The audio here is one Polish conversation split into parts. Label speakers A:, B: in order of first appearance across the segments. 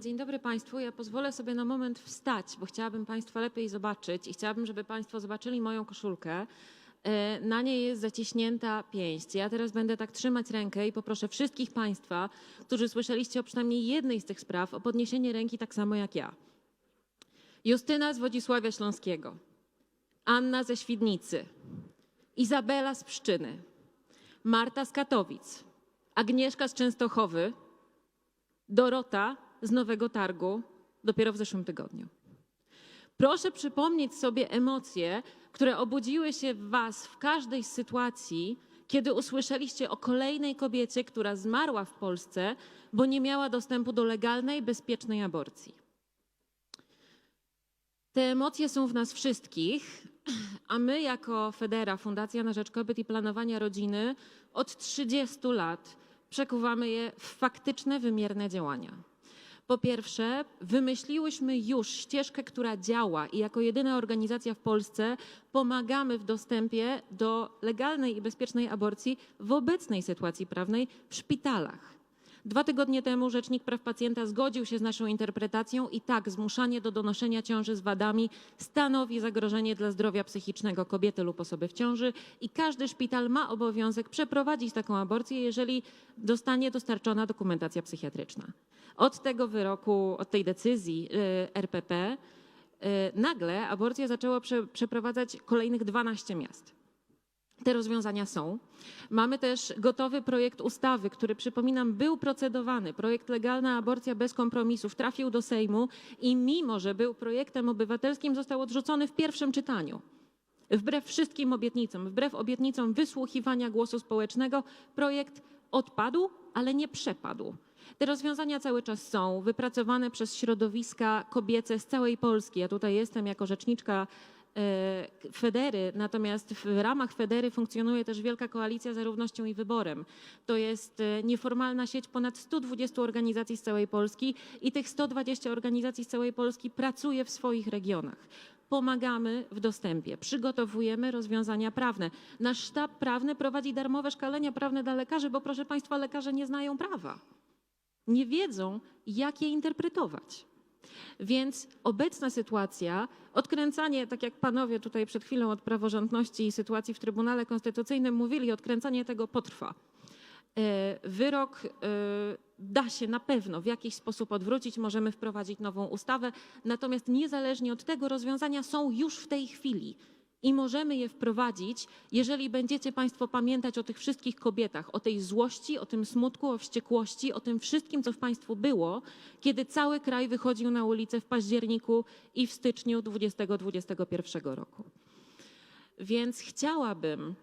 A: Dzień dobry Państwu. Ja pozwolę sobie na moment wstać, bo chciałabym Państwa lepiej zobaczyć i chciałabym, żeby Państwo zobaczyli moją koszulkę. E, Na niej jest zaciśnięta pięść. Ja teraz będę tak trzymać rękę i poproszę wszystkich Państwa, którzy słyszeliście o przynajmniej jednej z tych spraw, o podniesienie ręki tak samo jak ja. Justyna z Wodzisławia Śląskiego, Anna ze Świdnicy, Izabela z Pszczyny, Marta z Katowic, Agnieszka z Częstochowy, Dorota z Nowego Targu dopiero w zeszłym tygodniu. Proszę przypomnieć sobie emocje, które obudziły się w Was w każdej sytuacji, kiedy usłyszeliście o kolejnej kobiecie, która zmarła w Polsce, bo nie miała dostępu do legalnej, bezpiecznej aborcji. Te emocje są w nas wszystkich, a my jako Federa, Fundacja na Rzecz Kobiet i Planowania Rodziny od 30 lat przekuwamy je w faktyczne, wymierne działania. Po pierwsze, wymyśliłyśmy już ścieżkę, która działa i jako jedyna organizacja w Polsce pomagamy w dostępie do legalnej i bezpiecznej aborcji w obecnej sytuacji prawnej w szpitalach. Dwa tygodnie temu Rzecznik Praw Pacjenta zgodził się z naszą interpretacją i tak zmuszanie do donoszenia ciąży z wadami stanowi zagrożenie dla zdrowia psychicznego kobiety lub osoby w ciąży i każdy szpital ma obowiązek przeprowadzić taką aborcję, jeżeli dostanie dostarczona dokumentacja psychiatryczna. Od tego wyroku, od tej decyzji y, RPP y, nagle aborcję zaczęło prze, przeprowadzać kolejnych 12 miast. Te rozwiązania są. Mamy też gotowy projekt ustawy, który przypominam był procedowany. Projekt Legalna Aborcja bez kompromisów trafił do Sejmu i mimo, że był projektem obywatelskim, został odrzucony w pierwszym czytaniu. Wbrew wszystkim obietnicom, wbrew obietnicom wysłuchiwania głosu społecznego, projekt odpadł, ale nie przepadł. Te rozwiązania cały czas są wypracowane przez środowiska kobiece z całej Polski. Ja tutaj jestem jako rzeczniczka Federy, natomiast w ramach Federy funkcjonuje też Wielka Koalicja za Równością i Wyborem. To jest e, nieformalna sieć ponad 120 organizacji z całej Polski i tych 120 organizacji z całej Polski pracuje w swoich regionach. Pomagamy w dostępie, przygotowujemy rozwiązania prawne. Nasz sztab prawny prowadzi darmowe szkolenia prawne dla lekarzy, bo proszę Państwa, lekarze nie znają prawa nie wiedzą, jak je interpretować. Więc obecna sytuacja, odkręcanie, tak jak panowie tutaj przed chwilą od praworządności i sytuacji w Trybunale Konstytucyjnym mówili, odkręcanie tego potrwa. E, Wyrok e, da się na pewno w jakiś sposób odwrócić, możemy wprowadzić nową ustawę, natomiast niezależnie od tego rozwiązania są już w tej chwili i możemy je wprowadzić, jeżeli będziecie Państwo pamiętać o tych wszystkich kobietach, o tej złości, o tym smutku, o wściekłości, o tym wszystkim, co w Państwu było, kiedy cały kraj wychodził na ulicę w październiku i w styczniu 2021 roku. Więc chciałabym,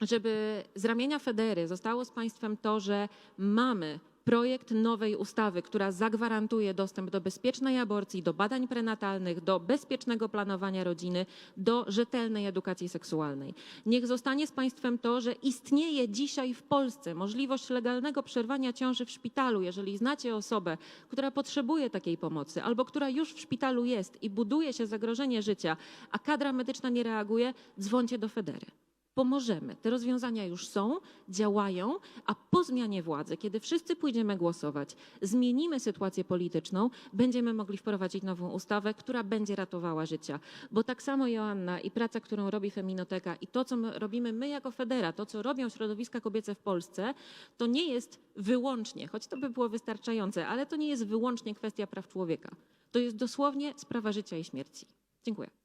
A: żeby z ramienia Federy zostało z Państwem to, że mamy projekt nowej ustawy, która zagwarantuje dostęp do bezpiecznej aborcji, do badań prenatalnych, do bezpiecznego planowania rodziny, do rzetelnej edukacji seksualnej. Niech zostanie z Państwem to, że istnieje dzisiaj w Polsce możliwość legalnego przerwania ciąży w szpitalu. Jeżeli znacie osobę, która potrzebuje takiej pomocy albo która już w szpitalu jest i buduje się zagrożenie życia, a kadra medyczna nie reaguje, dzwońcie do Federy pomożemy. Te rozwiązania już są, działają, a po zmianie władzy, kiedy wszyscy pójdziemy głosować, zmienimy sytuację polityczną, będziemy mogli wprowadzić nową ustawę, która będzie ratowała życia. Bo tak samo Joanna i praca, którą robi Feminoteka i to, co my robimy my jako Federa, to, co robią środowiska kobiece w Polsce, to nie jest wyłącznie, choć to by było wystarczające, ale to nie jest wyłącznie kwestia praw człowieka. To jest dosłownie sprawa życia i śmierci. Dziękuję.